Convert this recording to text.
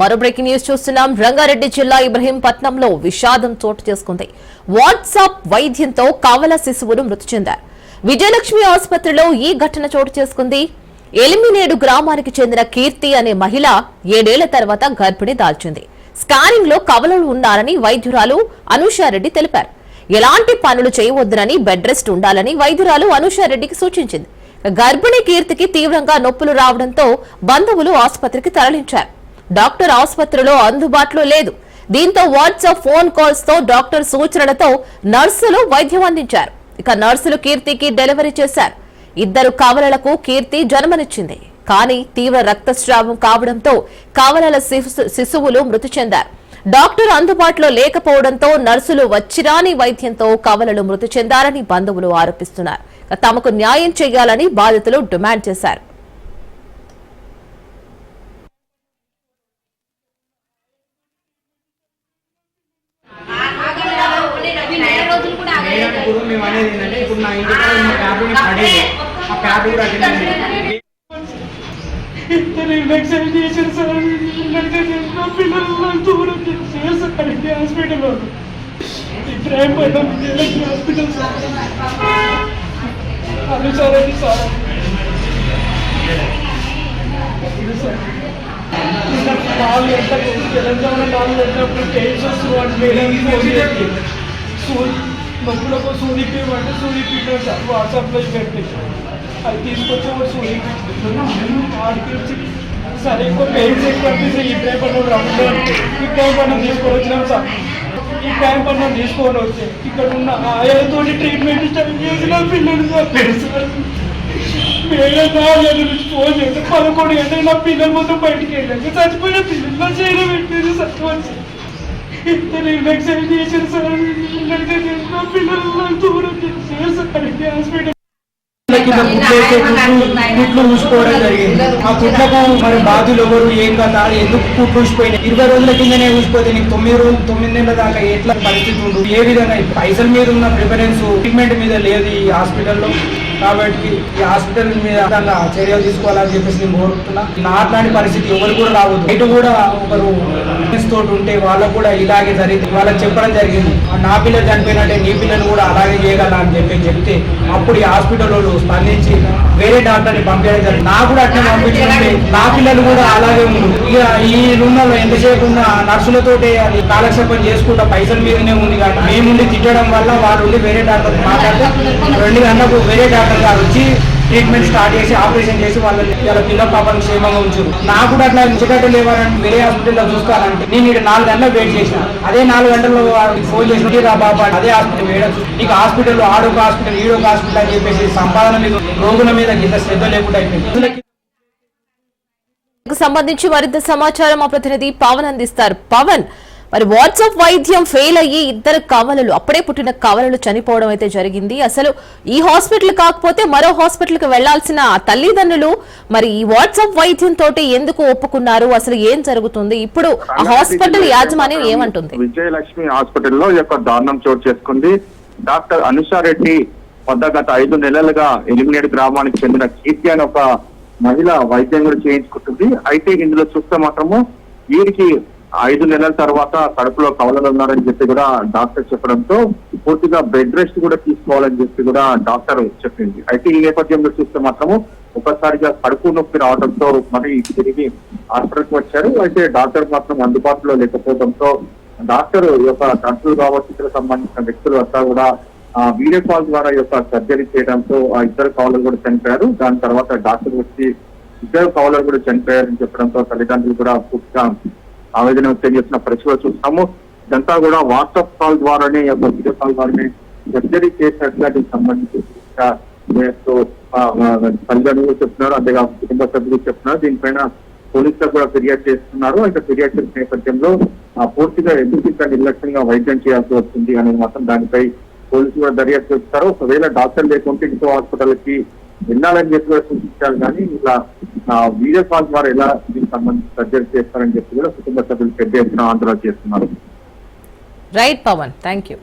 మరో breaking news చూస్తున్నాం. రంగారెడ్డి జిల్లా ఇబ్రహీంపట్నంలో విషాదం చోటు చేసుకుంది. వాట్సాప్ వైద్యంతో కవల శిశువులు మృతి చెందారు. విజయలక్ష్మి ఆసుపత్రిలో ఈ ఘటన చోటు చేసుకుంది. ఎలిమినేడు గ్రామానికి చెందిన కీర్తి అనే మహిళ ఏడేళ్ళ తర్వాత గర్భిణి దాల్చింది. స్కానింగ్లో కవలలు ఉన్నారని వైద్యురాలు అనూషారెడ్డి తెలిపారు. ఎలాంటి పనులు చేయవద్దునని బెడ్ రెస్ట్ ఉండాలని వైద్యురాలు అనూషారెడ్డికి సూచించింది. గర్భిణీ కీర్తికి తీవ్రంగా నొప్పులు రావడంతో బంధువులు ఆసుపత్రికి తరలించారు. డాక్టర్ ఆసుపత్రిలో అందుబాటులో లేదు. దీంతో వాట్సాప్ ఫోన్ కాల్స్తో డాక్టర్ సూచనలతో నర్సులు వైద్యం అందించారు. ఇక నర్సులు కీర్తికి డెలివరీ చేశారు. ఇద్దరు కవలలకు కీర్తి జన్మనిచ్చింది. కానీ తీవ్ర రక్తస్రావం కావడంతో కవలల శిశు- శిశువులు మృతి చెందారు. డాక్టర్ అందుబాటులో లేకపోవడంతో నర్సులు వచ్చిరాని వైద్యంతో కవలలు మృతి చెందారని బంధువులు ఆరోపిస్తున్నారు. తమకు న్యాయం చేయాలని బాధితులు డిమాండ్ చేశారు నేను ఇప్పుడు మేము అనేది ఏంటంటే ఇప్పుడు నా ఇంటి కాడ ఉన్న ప్యాప్ని పడేది ఆ ప్యాప్ కూడా అటెండ్ చేశారు సార్ ఇంజక్షన్ పిల్లలు దూరం చేశారు సార్ హాస్పిటల్లో హాస్పిటల్ సార్ అది సార్ అది సార్ ఇది సార్ తెలంగాణ మేడం ఫోన్ చేసి సూది నొప్పులకు వాట్సాప్లో పెట్టి అది తీసుకొచ్చి ఒక సూది ఆడికి వచ్చి సరే ఇంకో పెయిన్స్ ఎక్కువ అనిపిస్తే ఈ టైం పన్ను రౌండ్ ఈ టైం పన్ను తీసుకొని వచ్చినాం సార్. ఈ టైం పన్ను తీసుకొని వచ్చి ఇక్కడ ఉన్న ఆయనతో ట్రీట్మెంట్ స్టార్ట్ చేసిన పిల్లలు సార్. మేడం ఫోన్ చేస్తే పదకొండు గంటలు నా పిల్లలు మొత్తం బయటికి వెళ్ళాక చచ్చిపోయిన పిల్లలు నా చేయడం పెట్టేది సత్యవంశం ఇద్దరు ఇంజక్షన్ చేశారు సార్ ఇంజక్షన్ చేసిన పిల్లలు నాకు దూరం చేశారు సార్ ఇది హాస్పిటల్ కింద కుట్లేస్తే కుట్లు కుట్లు ఊసిపోవడం జరిగింది. ఆ కుట్లకు మరి బాధులు ఎవరు? ఏం కదా ఎందుకు కుట్లు ఊసిపోయినాయి ఇరవై రోజుల కిందనే ఊసిపోతే నీకు తొమ్మిది రోజులు తొమ్మిది నెలల దాకా ఎట్లా పరిస్థితి ఉండు? ఏ విధంగా పైసల మీద ఉన్న ప్రిఫరెన్స్ ట్రీట్మెంట్ మీద లేదు ఈ హాస్పిటల్లో. కాబట్టి ఈ హాస్పిటల్ మీద చర్యలు తీసుకోవాలని చెప్పేసి నేను కోరుతున్నా. నా అట్లాంటి పరిస్థితి ఎవరు కూడా రావద్దు. ఇటు కూడా ఒకరు తోటి ఉంటే వాళ్ళకు కూడా ఇలాగే జరిగింది. వాళ్ళకి చెప్పడం జరిగింది. నా పిల్లలు చనిపోయినట్టే నీ పిల్లలు కూడా అలాగే చేయగల అని చెప్పి చెప్తే అప్పుడు ఈ హాస్పిటల్ వాళ్ళు స్పందించి వేరే డాక్టర్ని పంపించడం జరిగింది. నాకు కూడా అట్లా పంపించుకుంటే నా పిల్లలు కూడా అలాగే ఉన్నారు ఇక ఈ రూమ్లో ఎంతసేపు ఉన్న నర్సులతోటే అది కాలక్షేపం చేసుకుంటా పైసల మీదనే ఉంది కానీ మేముండి తిట్టడం వల్ల వాళ్ళు వేరే డాక్టర్ మాట్లాడితే రెండు గంటలకు వేరే డాక్టర్ గారు వచ్చి ట్రీట్మెంట్ స్టార్ట్ చేసి ఆపరేషన్ చేసి వాళ్ళని వాళ్ళ పిల్ల పాపని క్షేమంగా ఉంచు నా కూడా అట్లా ఉంచేటట్టు లేవాలని వేరే హాస్పిటల్లో చూసుకోవాలంటే నేను ఇక్కడ నాలుగు గంటలు వెయిట్ చేసిన. అదే నాలుగు గంటల్లో వాడికి ఫోన్ చేసి రా బాబా అదే హాస్పిటల్ వేయడం నీకు హాస్పిటల్ ఆడొక హాస్పిటల్ ఈడొక హాస్పిటల్ అని చెప్పేసి సంపాదన మీద రోగుల మీద ఇంత శ్రద్ధ లేకుండా అయిపోయింది. సంబంధించి మరింత సమాచారం మా ప్రతినిధి పవన్ అందిస్తారు. పవన్ మరి వాట్సాప్ వైద్యం ఫెయిల్ అయ్యి ఇద్దరు కవలలు అప్పుడే పుట్టిన కవలలు చనిపోవడం అయితే జరిగింది. అసలు ఈ హాస్పిటల్ కాకపోతే మరో హాస్పిటల్కి వెళ్ళాల్సిన తల్లిదండ్రులు మరి ఈ వాట్సాప్ వైద్యం తోటి ఎందుకు ఒప్పుకున్నారు? అసలు ఏం జరుగుతుంది? ఇప్పుడు ఆ హాస్పిటల్ యాజమాన్యం ఏమంటుంది? విజయలక్ష్మి హాస్పిటల్లో యొక్క దారుణం చోటు చేసుకుంది. డాక్టర్ అనుషారెడ్డి వద్ద గత ఐదు నెలలుగా ఎలిమినేట్ గ్రామానికి చెందిన కీర్తి అనే ఒక మహిళ వైద్యం కూడా చేయించుకుంటుంది. అయితే ఇందులో చూస్తే మాత్రము వీరికి ఐదు నెలల తర్వాత కడుపులో కవలలు ఉన్నారని చెప్పి కూడా డాక్టర్ చెప్పడంతో పూర్తిగా బెడ్ రెస్ట్ కూడా తీసుకోవాలని చెప్పి కూడా డాక్టర్ చెప్పింది. అయితే ఈ నేపథ్యంలో చూస్తే మాత్రము ఒకసారిగా కడుపు నొప్పి రావడంతో మరి తిరిగి హాస్పిటల్కి వచ్చారు. అయితే డాక్టర్ మాత్రం అందుబాటులో లేకపోవడంతో డాక్టర్ యొక్క కంట్రోల్ కావచ్చు సంబంధించిన వ్యక్తులు అంతా కూడా వీడియో కాల్ ద్వారా యొక్క సర్జరీ చేయడంతో ఆ ఇద్దరు కవలలు కూడా చనిపోయారు. దాని తర్వాత డాక్టర్ వచ్చి ఇద్దరు కవలలు కూడా చనిపోయారని చెప్పడంతో తల్లిదండ్రులు కూడా పూర్తిగా ఆవేదన వ్యక్తం చేసిన ప్రశ్నలు చూస్తాము. ఇదంతా కూడా వాట్సాప్ కాల్ ద్వారానే యొక్క వీడియో కాల్ ద్వారానే సర్జరీ చేసినట్లుగా దీనికి సంబంధించి తల్లిదండ్రులు చెప్తున్నారు. అంతేగా కుటుంబ సభ్యులు చెప్తున్నారు. దీనిపైన పోలీసులకు కూడా ఫిర్యాదు చేస్తున్నారు. అయితే ఫిర్యాదు చేసిన నేపథ్యంలో పూర్తిగా ఎందుకు ఇంకా నిర్లక్ష్యంగా వైద్యం చేయాల్సి వస్తుంది అనేది మాత్రం దానిపై పోలీసులు కూడా దర్యాప్తు చేస్తారు. ఒకవేళ డాక్టర్ లేకుంటే ఇంకో హాస్పిటల్కి వెళ్ళాలని చెప్పి కూడా సూచించారు. కానీ ఇలా వీడియో కాల్ ద్వారా ఎలా సంబంధించి సర్జరీ చేస్తారని చెప్పి కూడా కుటుంబ సభ్యులు పెద్ద ఎత్తున ఆందోళన చేస్తున్నారు. Right Pawan thank you